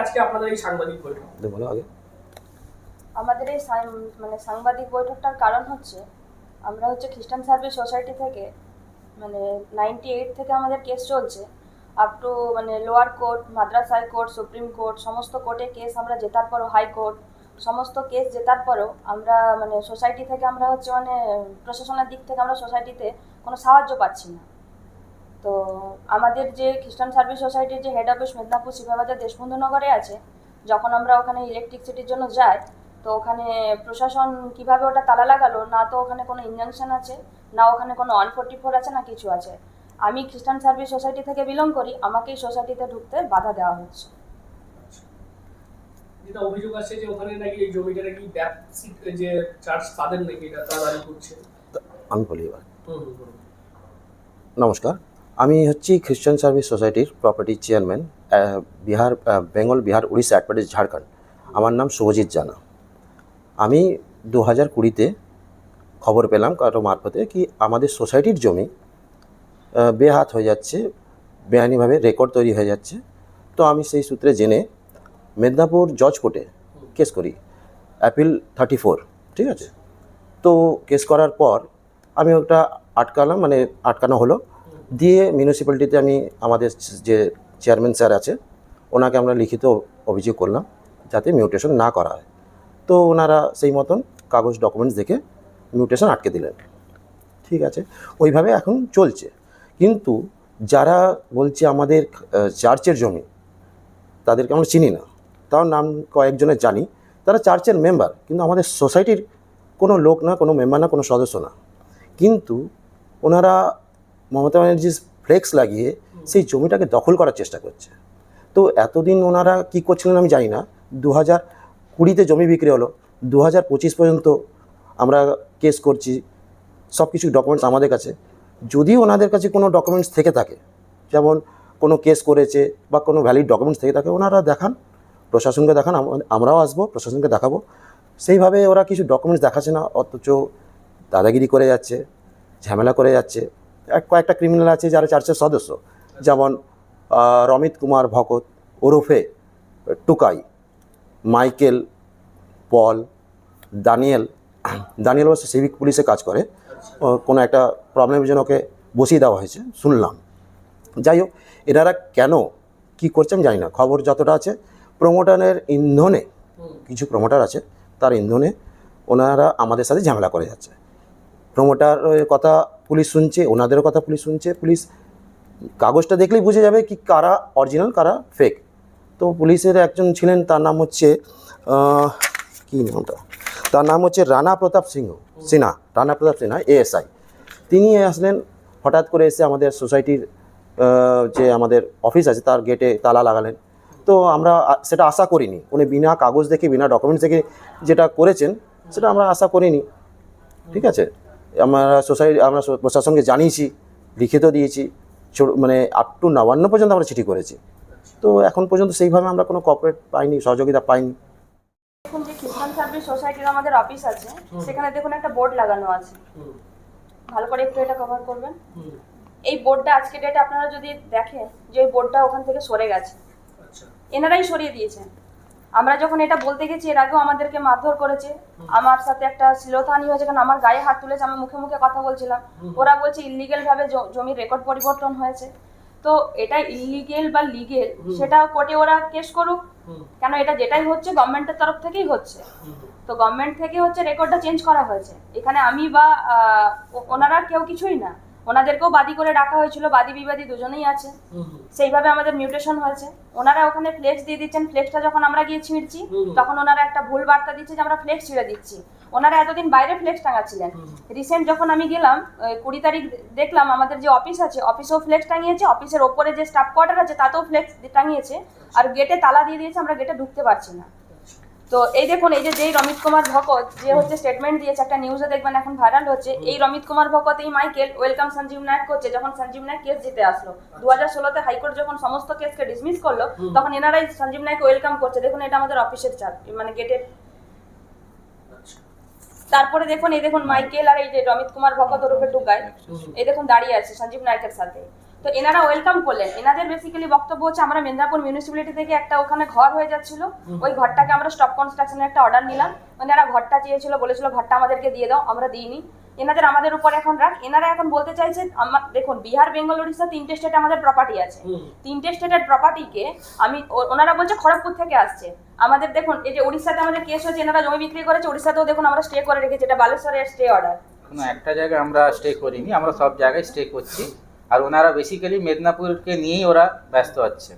আজকে আপনাদের এই সাংবাদিক বৈঠক? বলো আগে। আমাদের এই মানে সাংবাদিক বৈঠকটার কারণ হচ্ছে আমরা হচ্ছে খ্রিস্টান সার্ভিস সোসাইটি থেকে মানে নাইনটি এইট থেকে আমাদের কেস চলছে। আপ টু মানে lower court Madras high court supreme court সমস্ত কোর্টে কেস আমরা জেতার পরও হাইকোর্ট সমস্ত কেস জেতার পরও আমরা মানে সোসাইটি থেকে আমরা হচ্ছে মানে প্রশাসনের দিক থেকে আমরা সোসাইটিতে কোনো সাহায্য পাচ্ছি না। তো আমাদের যে খ্রিস্টান সার্ভিস সোসাইটির যে হেড অফিস মেদিনীপুর শিবাবাজার দেশবন্ধু নগরে আছে যখন আমরা ওখানে ইলেকট্রিসিটির জন্য যাই তো ওখানে প্রশাসন কীভাবে ওটা তালা লাগালো না তো ওখানে কোনো ইঞ্জাংশন আছে না ওখানে কোনো ওয়ান ফোর্টি ফোর আছে না কিছু আছে। আমি খ্রিস্টান সার্ভিস সোসাইটি থেকে বিলং করি আমাকে এই সোসাইটিতে ঢুকতে বাধা দেওয়া হচ্ছে। যেটা অভিযোগ আছে যে ওখানে নাকি এই জমিটা নাকি যে চার্জ তাদের নাকি এটা তারা করছে। আমি বলি এবার। নমস্কার। আমি হচ্ছি খ্রিশ্চান সার্ভিস সোসাইটির property chairman Bihar Bengal Bihar Orissa advertise Jharkhand. আমার নাম শুভজিৎ জানা। আমি দু হাজার কুড়িতে খবর পেলাম কারও মারফতে কি আমাদের সোসাইটির জমি বেহাত হয়ে যাচ্ছে বেআইনিভাবে রেকর্ড তৈরি হয়ে যাচ্ছে। তো আমি সেই সূত্রে জেনে মেদিনীপুর জজ কোর্টে কেস করি অ্যাপিল থার্টি ফোর ঠিক আছে? তো কেস করার পর আমি ওটা আটকালাম মানে আটকানো হলো। দিয়ে মিউনিসিপ্যালিটিতে আমি আমাদের যে চেয়ারম্যান স্যার আছে, ওনাকে আমরা লিখিত অভিযোগ করলাম যাতে মিউটেশন না করা হয়। তো ওনারা সেই মতন কাগজ ডকুমেন্টস দেখে মিউটেশন আটকে দিলেন। ঠিক আছে? ওইভাবে এখন চলছে। কিন্তু যারা বলছে আমাদের চার্চের জমি, তাদেরকে আমরা চিনি না। তাও নাম কয়েকজনের জানি। তারা চার্চের মেম্বার কিন্তু আমাদের সোসাইটির কোনো লোক না, কোনো মেম্বার না, কোনো সদস্য না। কিন্তু ওনারা মমতা ব্যানার্জির ফ্লেক্স লাগিয়ে সেই জমিটাকে দখল করার চেষ্টা করছে। তো এতদিন ওনারা কী করছিলেন আমি জানি না। দু হাজার কুড়িতে জমি বিক্রি হলো। দু হাজার পঁচিশ পর্যন্ত আমরা কেস করছি। সব কিছু ডকুমেন্টস আমাদের কাছে। যদি ওনাদের কাছে কোনো ডকুমেন্টস থেকে থাকে, যেমন কোনো কেস করেছে বা কোনো ভ্যালিড ডকুমেন্টস থেকে থাকে, ওনারা দেখান, প্রশাসনকে দেখান আমরাও আসব, প্রশাসনকে দেখাবো। সেইভাবে ওরা কিছু ডকুমেন্টস দেখাচ্ছে না, অথচ দাদাগিরি করে যাচ্ছে, ঝামেলা করে যাচ্ছে। কয়েকটা ক্রিমিনাল আছে যারা চার্চের সদস্য। যেমন রমিত কুমার ভকত ওরফে Tukai, Michael, Paul, Daniel. Daniel অবশ্য সিভিক পুলিশে কাজ করে। কোনো একটা প্রবলেমের জন্য ওকে বসিয়ে দেওয়া হয়েছে। শুনলাম। যাই হোক, এনারা কেন, কি করছে আমি জানি না। খবর যতটা আছে, প্রমোটারের ইন্ধনে, কিছু প্রমোটার আছে, তার ইন্ধনে ওনারা আমাদের সাথে ঝামেলা করে যাচ্ছে। প্রমোটারের কথা পুলিশ শুনছে, ওনাদেরও কথা পুলিশ শুনছে, পুলিশ কাগজটা দেখলেই বুঝে যাবে কি কারা অরিজিনাল কারা ফেক তো পুলিশের একজন ছিলেন, তার নাম হচ্ছে কি নামটা? তার নাম হচ্ছে রানা প্রতাপ সিংহ, সিনহা, রানা প্রতাপ সিনহা এএসআই তিনি আসলেন, হঠাৎ করে এসে আমাদের সোসাইটির যে আমাদের অফিস আছে, তার গেটে তালা লাগালেন। তো আমরা সেটা আশা করিনি। উনি বিনা কাগজ দেখে, বিনা ডকুমেন্টস দেখে যেটা করেছেন, সেটা আমরা আশা করিনি। ঠিক আছে? আমরা সোসাইটি আমরা প্রশাসনকে জানিয়েছি লিখিত দিয়েছি মানে আপ টু নবান্ন পর্যন্ত আমরা চিঠি করেছি। তো এখন পর্যন্ত সেইভাবে আমরা কোনো কপারেট পাইনি সহযোগিতা পাইনি। দেখুন যে খ্রিস্টান সার্ভিস সোসাইটির আমাদের অফিস আছে সেখানে দেখুন একটা বোর্ড লাগানো আছে। ভালো করে একটু এটা কভার করবেন। এই বোর্ডটা আজকে ডেটে আপনারা যদি দেখেন যে ওই বোর্ডটা ওখান থেকে সরে গেছে। আচ্ছা। এনারাই সরিয়ে দিয়েছেন। আমরা যখন এটা বলতে গেছি এর আগেও আমাদেরকে মারধর করেছে। আমার সাথে একটা শ্লীলতাহানি হয়েছে কারণ আমার গায়ে হাত তুলেছে আমি মুখে মুখে কথা বলছিলাম। ওরা বলছে ইলিগেল ভাবে জমির রেকর্ড পরিবর্তন হয়েছে। তো এটা ইলিগেল বা লিগেল সেটা কোর্টে ওরা কেস করুক। কেন এটা যেটাই হচ্ছে গভর্নমেন্টের তরফ থেকেই হচ্ছে। তো গভর্নমেন্ট থেকে হচ্ছে রেকর্ডটা চেঞ্জ করা হয়েছে। এখানে আমি বা ওনারা কেউ কিছুই না। ওনাদেরকেও বাদী করে ডাকা হয়েছিল বাদী বিবাদী দুজনেই আছে। সেইভাবে আমাদের মিউটেশন হয়েছে। ওনারা ওখানে ফ্লেক্স দিয়ে দিচ্ছেন ফ্লেক্সটা যখন আমরা গিয়ে ছিঁড়ছি তখন ওনারা একটা ভুল বার্তা দিচ্ছে যে আমরা ফ্লেক্স ছিঁড়ে দিচ্ছি। ওনারা এতদিন বাইরে ফ্লেক্স টাঙাচ্ছিলেন। রিসেন্ট যখন আমি গেলাম কুড়ি তারিখ দেখলাম আমাদের যে অফিস আছে অফিসেও ফ্লেক্স টাঙিয়েছে অফিসের ওপরে যে স্টাফ কোয়ার্টার আছে তাতেও ফ্লেক্স টাঙিয়েছে। আর গেটে তালা দিয়ে দিয়েছে আমরা গেটে ঢুকতে পারছি না। তো এই দেখুন এই যে যেই রমিত কুমার ভকত যে হচ্ছে স্টেটমেন্ট দিয়েছে একটা নিউজে দেখবেন এখন ভাইরাল হচ্ছে এই রমিত কুমার ভকত এই মাইকেল ওয়েলকাম সঞ্জীব নায়ক করছে। যখন সঞ্জীব নায়ক কেস জিতে আসলো দু হাজার ষোলোতে হাইকোর্ট যখন সমস্ত কেসকে ডিসমিস করল তখন এনারাই সঞ্জীব নায়ক ওয়েলকাম করছে। দেখুন এটা আমাদের অফিসের চার মানে গেটের তারপরে দেখুন এই দেখুন মাইকেল আর এই যে রমিত কুমার ভকত ওরফে টুকায় এই দেখুন দাঁড়িয়ে আছে সঞ্জীব নায়কের সাথে। তো এনারা ওয়েলকাম করলেন। এনাদের বেসিক্যালি বক্তব্য হচ্ছে আমরা মেদিনীপুর মিউনিসিপ্যালিটি থেকে একটা ওখানে ঘর হয়ে যাচ্ছিল। ওই ঘরটাকে আমরা স্টপ কনস্ট্রাকশনের একটা অর্ডার নিলাম। ওনারা ঘরটা চেয়েছিল বলেছিল ঘরটা আমাদেরকে দিয়ে দাও আমরা দিইনি। এনাদের আমাদের উপর এখন রাখ এনারা এখন বলতে চাইছে আমার দেখুন বিহার বেঙ্গল উড়িষ্যা তিনটে স্টেটে আমাদের প্রপার্টি আছে। তিনটে স্টেটের প্রপার্টিকে আমি ওনারা বলছে খড়গপুর থেকে আসছে। আমাদের দেখুন এই যে উড়িষ্যাতে আমাদের কেস হয়েছে এনারা জমি বিক্রি করেছে উড়িষ্যাতেও দেখুন আমরা স্টে করে রেখেছি এটা বালেশ্বরের স্টে অর্ডার কোনো একটা জায়গায় আমরা স্টে করিনি আমরা সব জায়গায় স্টে করছি। আর ওনারা বেসিক্যালি মেদিনীপুরকে নিয়েই ওরা ব্যস্ত হচ্ছে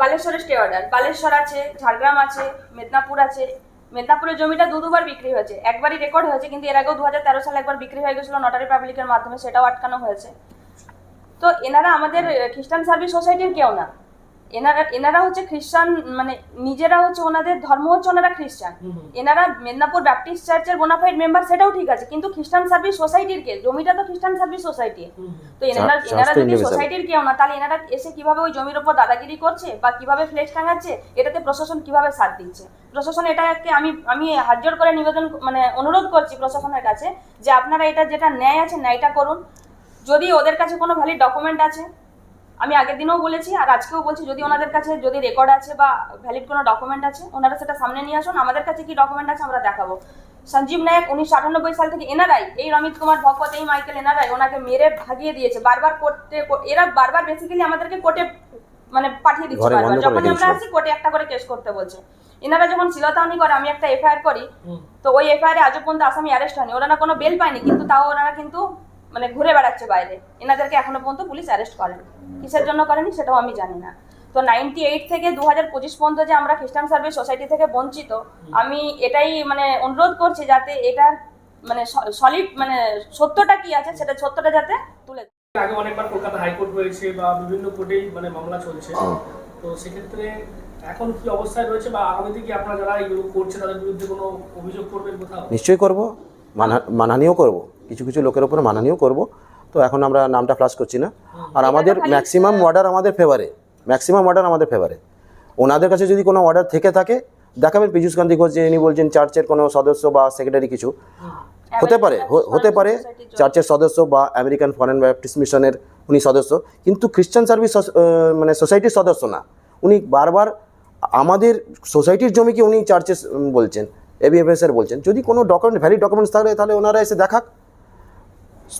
বালেশ্বরের স্টে অর্ডার। বালেশ্বর আছে ঝাড়গ্রাম আছে মেদিনীপুর আছে। মেদিনীপুরের জমিটা দু দুবার বিক্রি হয়েছে। একবারই রেকর্ড হয়েছে কিন্তু এর আগেও দু হাজার তেরো সালে একবার বিক্রি হয়ে গেছিল নটারি পাবলিকের মাধ্যমে সেটাও আটকানো হয়েছে। তো এনারা আমাদের খ্রিস্টান সার্ভিস সোসাইটির কেউ না। এনারা এনারা হচ্ছে খ্রিস্টান মানে নিজেরা হচ্ছে ওনাদের ধর্ম হচ্ছে ওনারা খ্রিস্টান। এনারা মেদিনীপুর ব্যাপটিস্ট চার্চের বোনাফাইড মেম্বার সেটাও ঠিক আছে কিন্তু খ্রিস্টান সার্ভিস সোসাইটির কে জমিটা তো খ্রিস্টান সার্ভিস সোসাইটি। তো এনারা এনারা যদি সোসাইটির কেউ না তাহলে এনারা এসে কীভাবে ওই জমির উপর দাদাগিরি করছে বা কীভাবে ফ্লেক্স টাঙাচ্ছে এটাতে প্রশাসন কীভাবে সাথ দিচ্ছে? প্রশাসন এটাকে আমি আমি হাত জোর করে নিবেদন মানে অনুরোধ করছি প্রশাসনের কাছে যে আপনারা এটা যেটা ন্যায় আছে ন্যায়টা করুন। যদি ওদের কাছে কোনো ভ্যালিড ডকুমেন্ট আছে আমি আগের দিনেও বলেছি আর আজকেও বলছি যদি ওনাদের কাছে যদি রেকর্ড আছে বা ভ্যালিড কোনো ডকুমেন্ট আছে ওনারা সেটা সামনে নিয়ে আসুন আমাদের কাছে কি ডকুমেন্ট আছে আমরা দেখাবো। সঞ্জীব নায়ক উনিশশো আটানব্বই সাল থেকে এনারাই এই রমিত কুমার ভগবত এই মাইকেল এনারাই ওনাকে মেরে ভাগিয়ে দিয়েছে বারবার কোর্টে এরা বারবার বেসিক্যালি আমাদেরকে কোর্টে মানে পাঠিয়ে দিচ্ছে বারবার। যখন আমরা আসি কোর্টে একটা করে কেস করতে বলছে। এনারা যখন শিলতাউনি করে আমি একটা এফআইআর করি তো ওই এফআইআর এ আজও পর্যন্ত আসামি অ্যারেস্ট হয়নি। ওরা না কোনো বেল পায়নি কিন্তু তাও ওনারা কিন্তু মানে ঘুরে বেড়াচ্ছে বাইরে। এনাদেরকে এখনও পর্যন্ত পুলিশ অ্যারেস্ট করেনি। কিসের জন্য করেনি সেটাও আমি জানি না। তো নাইনটি এইট থেকে দু হাজার পঁচিশ পর্যন্ত যে আমরা খ্রিস্টান সার্ভিস সোসাইটি থেকে বঞ্চিত আমি এটাই মানে অনুরোধ করছি যাতে এটার মানে সলিড মানে সত্যটা কি আছে সেটা সত্যটা যাতে তুলে। আগে অনেকবার কলকাতা হাইকোর্ট হয়েছে বা বিভিন্ন কোর্টেই মানে মামলা চলছে। তো সেক্ষেত্রে এখন কি অবস্থায় রয়েছে বা আগামী দিকে আপনারা যারা এগুলো করছে তাদের বিরুদ্ধে কোনো অভিযোগ করবেন কোথাও? নিশ্চয়ই করব। মানহা মানহানিও করব। কিছু কিছু লোকের ওপরে মানহানিও করব। তো এখন আমরা নামটা ফ্লাশ করছি না। আর আমাদের ম্যাক্সিমাম অর্ডার আমাদের ফেভারে ম্যাক্সিমাম অর্ডার আমাদের ফেভারে ওনাদের কাছে যদি কোনো অর্ডার থেকে থাকে দেখাবেন পীযুষ গান্ধী ঘোষ যে ইনি বলছেন চার্চের কোনো সদস্য বা সেক্রেটারি কিছু। হতে পারে হতে পারে চার্চের সদস্য বা আমেরিকান ফরেন ব্যাপটিস্ট মিশনের উনি সদস্য। কিন্তু খ্রিস্টান সার্ভিস মানে সোসাইটির সদস্য না। উনি বারবার আমাদের সোসাইটির জমিকে উনি চার্চেস বলছেন। এবিএফএস এর বলছেন, যদি কোনো ডকুমেন্ট ভ্যালিড ডকুমেন্টস থাকে তাহলে ওনারা এসে দেখাক,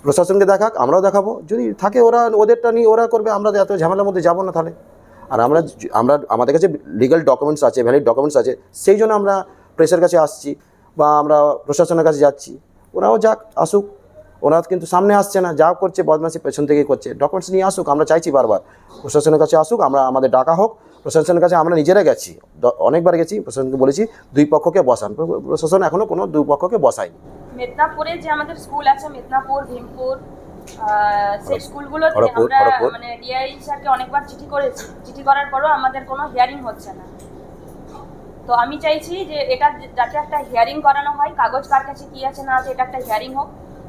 প্রশাসনকে দেখাক, আমরাও দেখাবো। যদি থাকে ওরা, ওদেরটা নিয়ে ওরা করবে, আমরা এত ঝামেলার মধ্যে যাব না তাহলে। আর আমরা আমরা, আমাদের কাছে লিগাল ডকুমেন্টস আছে ভ্যালিড ডকুমেন্টস আছে, সেই জন্য আমরা প্রেসের কাছে আসছি বা আমরা প্রশাসনের কাছে যাচ্ছি। ওরাও যাক, আসুক। ওরা কিন্তু সামনে আসছে না, যা করছে বদমাসি পেছন থেকেই করছে। ডকুমেন্টস নিয়ে আসুক, আমরা চাইছি বারবার। প্রশাসনের কাছে আসুক, আমরা, আমাদের ডাকা হোক প্রশাসনের কাছে আমরা নিজেরা গেছি। অনেকবার গেছি প্রশাসনকে বলেছি দুই পক্ষকে বসান। প্রশাসন এখনও কোনো দুই পক্ষকে বসায়নি। মেদিনীপুরে যে আমাদের স্কুল আছে মেদিনীপুর ভীমপুর আহ, সেই স্কুলগুলোতে আমরা মানে ডিআই স্যারকে অনেকবার চিঠি করেছি। চিঠি করার পরও আমাদের কোনো হিয়ারিং হচ্ছে না। তো আমি চাইছি যে এটা যাতে একটা হিয়ারিং করানো হয় কাগজ কার কাছে কি আছে না আছে এটা একটা হিয়ারিং হোক।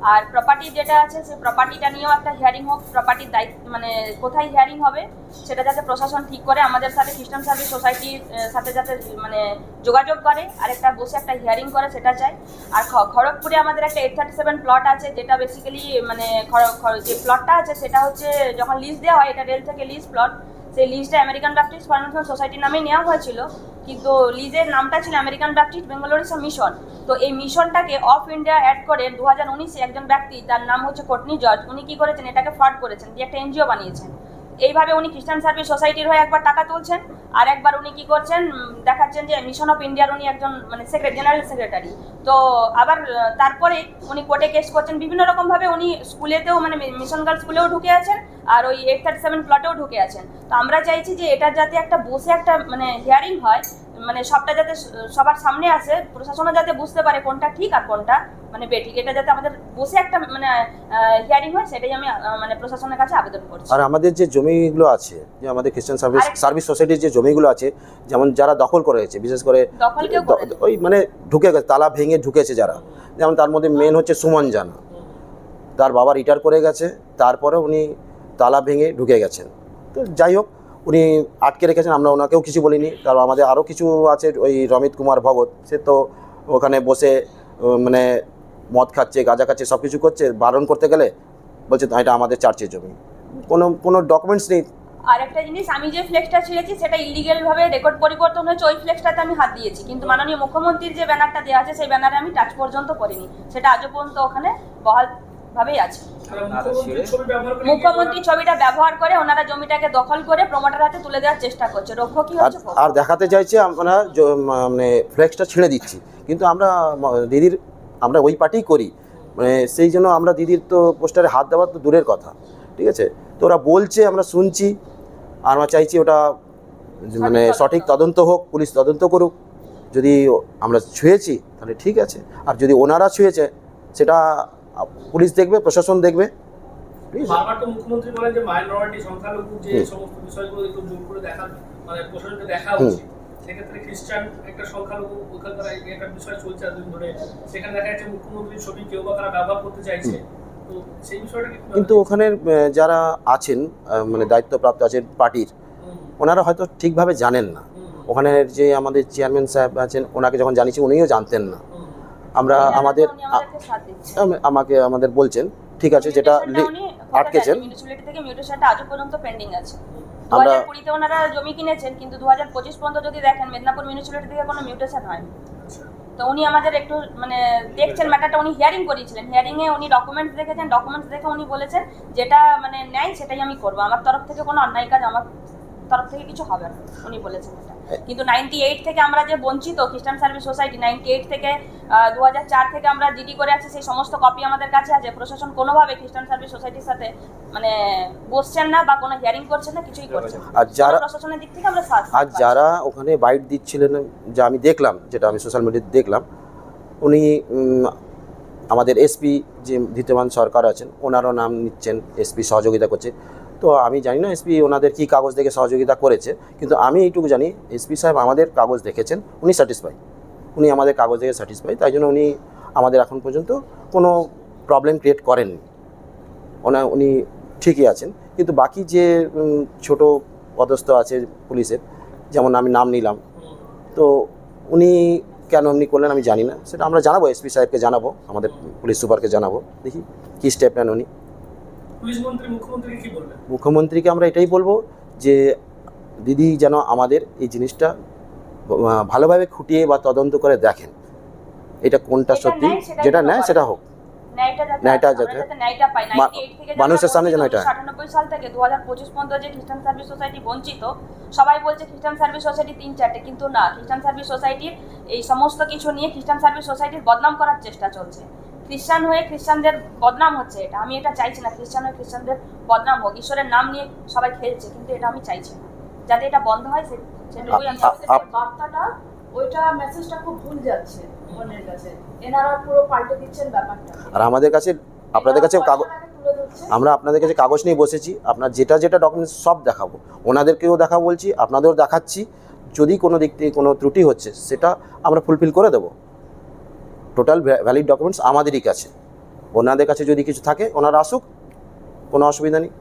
আর প্রপার্টি যেটা আছে, সেই প্রপার্টিটা নিয়েও একটা হিয়ারিং হোক প্রপার্টির দায়িত্ব মানে কোথায় হিয়ারিং হবে, সেটা যাতে প্রশাসন ঠিক করে, আমাদের সাথে খ্রিস্টান সার্ভিস সোসাইটির সাথে যাতে মানে যোগাযোগ করে, আর একটা বসে একটা হিয়ারিং করে, সেটা চাই। আর খড়গপুরে আমাদের একটা এইট থার্টি সেভেন প্লট আছে, যেটা বেসিক্যালি মানে যে প্লটটা আছে, সেটা হচ্ছে, যখন লিজ দেওয়া হয়, এটা রেল থেকে লিজ প্লট সেই লিজটা আমেরিকান ব্যাপটিস্ট ফাউন্ডেশন সোসাইটির নামে নেওয়া হয়েছিল, কিন্তু লিজের নামটা ছিল আমেরিকান ব্যাপটিস্ট বেঙ্গালোরিস মিশন তো এই মিশনটাকে অফ ইন্ডিয়া অ্যাড করে দু হাজার উনিশে একজন ব্যক্তি, তার নাম হচ্ছে কোটনি জর্জ উনি কী করেছেন? এটাকে ফ্রড করেছেন, দিয়ে একটা এনজিও বানিয়েছেন। এইভাবে উনি খ্রিস্টান সার্ভিস সোসাইটির হয়ে একবার টাকা তুলছেন। আর একবার উনি কি করছেন দেখাচ্ছেন যে মিশন অফ ইন্ডিয়ার উনি একজন মানে সেক্রেটারি জেনারেল সেক্রেটারি তো আবার তারপরে উনি কোর্টে কেস করছেন, বিভিন্ন রকমভাবে উনি স্কুলেতেও মানে মিশন গার্ল স্কুলেও ঢুকে আছেন, আর ওই এইট থার্টি সেভেন প্লটেও ঢুকে আছেন। তো আমরা চাইছি যে এটা যাতে একটা বসে একটা মানে হিয়ারিং হয় মানে সবটা যাতে সবার সামনে আসে প্রশাসনও যাতে বুঝতে পারে কোনটা ঠিক আর কোনটা মানে বেঠিক এটা যাতে আমাদের বসে একটা মানে হিয়ারিং হয় সেটাই আমি মানে প্রশাসনের কাছে আবেদন করছি। আর আমাদের যে জমিগুলো আছে যে আমাদের খ্রিস্টান সার্ভিস সার্ভিস সোসাইটির যে জমিগুলো আছে যেমন যারা দখল করেছে বিশেষ করে দখল কেউ করে ওই মানে ঢুকে গেছে তালা ভেঙে ঢুকেছে যারা। যেমন তার মধ্যে মেন হচ্ছে সুমন জানা। তার বাবা রিটায়ার করে গেছে তারপরে উনি তালা ভেঙে ঢুকে গেছেন। তো যাই হোক উনি আটকে রেখেছেন, আমরা ওনাকেও কিছু বলিনি। তার আমাদের আরও কিছু আছে, ওই রমিত কুমার ভগত, সে তো ওখানে বসে মানে মদ খাচ্ছে, গাঁজা খাচ্ছে, সব কিছু করছে, বারণ করতে গেলে বলছে এটা আমাদের চার্চের জমি। কোনো কোনো ডকুমেন্টস নেই। আর একটা জিনিস, আমি যে ফ্লেক্সটা ছিঁড়েছি, সেটা ইলিগেল ভাবে রেকর্ড পরিবর্তন হয়েছে, ওই ফ্লেক্সটাতে আমি হাত দিয়েছি। কিন্তু মাননীয় মুখ্যমন্ত্রীর যে ব্যানারটা দেওয়া আছে, সেই ব্যানারে আমি টাচ পর্যন্ত করিনি। সেটা আজও পর্যন্ত ওখানে বহাল ভাবেই আছে। মুখ্যমন্ত্রী ছবিটা ব্যবহার করে ওনারা জমিটাকে দখল করে প্রমোটার হাতে তুলে দেওয়ার চেষ্টা করছে। রক্ষ কি আর হচ্ছে আর দেখাতে চাইছে আমরা মানে ফ্লেক্সটা ছেড়ে দিচ্ছি। কিন্তু আমরা দিদির আমরা ওই পার্টিই করি। মানে সেই জন্য আমরা দিদির তো পোস্টারে হাত দেওয়ার তো দূরের কথা। ঠিক আছে? তো ওরা বলছে আমরা শুনছি। আর আমরা চাইছি ওটা মানে সঠিক তদন্ত হোক পুলিশ তদন্ত করুক। যদি আমরা ছুঁয়েছি তাহলে ঠিক আছে। আর যদি ওনারা ছুঁয়েছে সেটা পুলিশ দেখবে প্রশাসন দেখবে। মানে প্রশাসনকে দেখা হুম। উচিত। সেক্ষেত্রে খ্রিস্টান একটা সংখ্যালঘু ওখানকার একটা বিষয় চলছে এতদিন ধরে। সেখানে দেখা যাচ্ছে মুখ্যমন্ত্রীর ছবি কেউ বা কারা ব্যবহার করতে চাইছে। তো সেই বিষয়টা কি কিন্তু ওখানে যারা আছেন মানে দায়িত্বপ্রাপ্ত আছেন পার্টির ওনারা হয়তো ঠিকভাবে জানেন না। হুম, ওখানে যে আমাদের চেয়ারম্যান সাহেব আছেন ওনাকে যখন জানিয়েছি উনিও জানতেন না। আমরা আমাদের আমাকে আমাদের বলছেন ঠিক আছে যেটা আটকেছেন। আজও পর্যন্ত পেন্ডিং আছে। আমরা- কুড়িতে ওনারা জমি কিনেছেন কিন্তু দু হাজার পঁচিশ পর্যন্ত যদি দেখেন মেদিনীপুর মিউনিসিপ্যালিটি থেকে কোনো মিউটেশন হয়নি। আচ্ছা। তো উনি আমাদের একটু মানে দেখছেন ম্যাটারটা উনি হিয়ারিং করিয়েছিলেন হিয়ারিং এ উনি ডকুমেন্টস দেখেছেন ডকুমেন্টস দেখে উনি বলেছেন যেটা মানে ন্যায় সেটাই আমি করব। আমার তরফ থেকে কোনো অন্যায় কাজ আমার তরফ থেকে কিছু হবে না উনি বলেছেন। কিন্তু নাইনটি এইট থেকে আমরা যে বঞ্চিত খ্রিস্টান সার্ভিস সোসাইটি নাইনটি এইট থেকে দু চার থেকে আমরা জিডি করে আছি সেই সমস্ত কপি আমাদের কাছে আছে। প্রশাসন কোনোভাবে খ্রিস্টান সার্ভিস সোসাইটির সাথে মানে বসছেন না বা কোনো হিয়ারিং করছেন না কিছুই করছেন আর যারা প্রশাসনের দিক থেকে আমরা আর যারা ওখানে বাইট দিচ্ছিলেন যা আমি দেখলাম যেটা আমি সোশ্যাল মিডিয়াতে দেখলাম উনি আমাদের এসপি যে ধৃতমান সরকার আছেন ওনারও নাম নিচ্ছেন এসপি সহযোগিতা করছে। তো আমি জানি না এসপি ওনাদের কী কাগজ দেখে সহযোগিতা করেছে, কিন্তু আমি এইটুকু জানি এসপি সাহেব আমাদের কাগজ দেখেছেন, উনি স্যাটিসফাই উনি আমাদের কাগজ দেখে স্যাটিসফাই তাই জন্য উনি আমাদের এখন পর্যন্ত কোনো প্রবলেম ক্রিয়েট করেননি। ওনা, উনি ঠিকই আছেন, কিন্তু বাকি যে ছোট পদস্থ আছে পুলিশের, যেমন আমি নাম নিলাম, তো উনি কেন এমনি করলেন আমি জানি না, সেটা আমরা জানাব, এসপি সাহেবকে জানাব, আমাদের পুলিশ সুপারকে জানাব, দেখি কী স্টেপ নেন উনি। মুখ্যমন্ত্রীকে কি বলবেন? মুখ্যমন্ত্রীকে আমরা এটাই বলব যে দিদি যেন আমাদের এই জিনিসটা ভালোভাবে খুঁটিয়ে বা তদন্ত করে দেখেন। এটা কোনটা সত্যি যেটা নেয় সেটা হোক। ন্যায়টা যাতে ন্যায়টা আমরা যাতে- যাতে ন্যায়টা পাই। মা- 98 থেকে মানুষের সামনে যেন এটা- 98 সাল থেকে 2025 পর্যন্ত যে খ্রিস্টান সার্ভিস সোসাইটি বঞ্চিত সবাই বলছে খ্রিস্টান সার্ভিস সোসাইটি তিন চারটে কিন্তু না খ্রিস্টান সার্ভিস সোসাইটির এই সমস্ত কিছু নিয়ে খ্রিস্টান সার্ভিস সোসাইটির বদনাম করার চেষ্টা চলছে। খ্রিস্টান হয়ে খ্রিস্টানদের বদনাম হচ্ছে এটা। আমি এটা চাইছি না খ্রিস্টান হয়ে খ্রিস্টানদের বদনাম হোক। ঈশ্বরের নাম নিয়ে সবাই খেলছে কিন্তু এটা আমি চাইছি না। যাতে এটা বন্ধ হয় সে- সেটুকুই আমি বার্তাটা ওইটা মেসেজটা খুব ভুল যাচ্ছে মনের কাছে। এনারা পুরো পাল্টে দিচ্ছেন ব্যাপারটা। আর আমাদের কাছে আপনাদের কাছে কাগজ আমরা আপনাদের কাছে কাগজ নিয়ে বসেছি। আপনার যেটা যেটা ডকুমেন্টস সব দেখাবো। ওনাদেরকেও দেখাবো বলছি আপনাদেরও দেখাচ্ছি। যদি কোনো দিক থেকে কোনো ত্রুটি হচ্ছে সেটা আমরা ফুলফিল করে দেবো। টোটাল ভ্যালিড ডকুমেন্টস আমাদেরই কাছে। ওনাদের কাছে যদি কিছু থাকে, ওনারা আসুক, কোনো অসুবিধা নেই।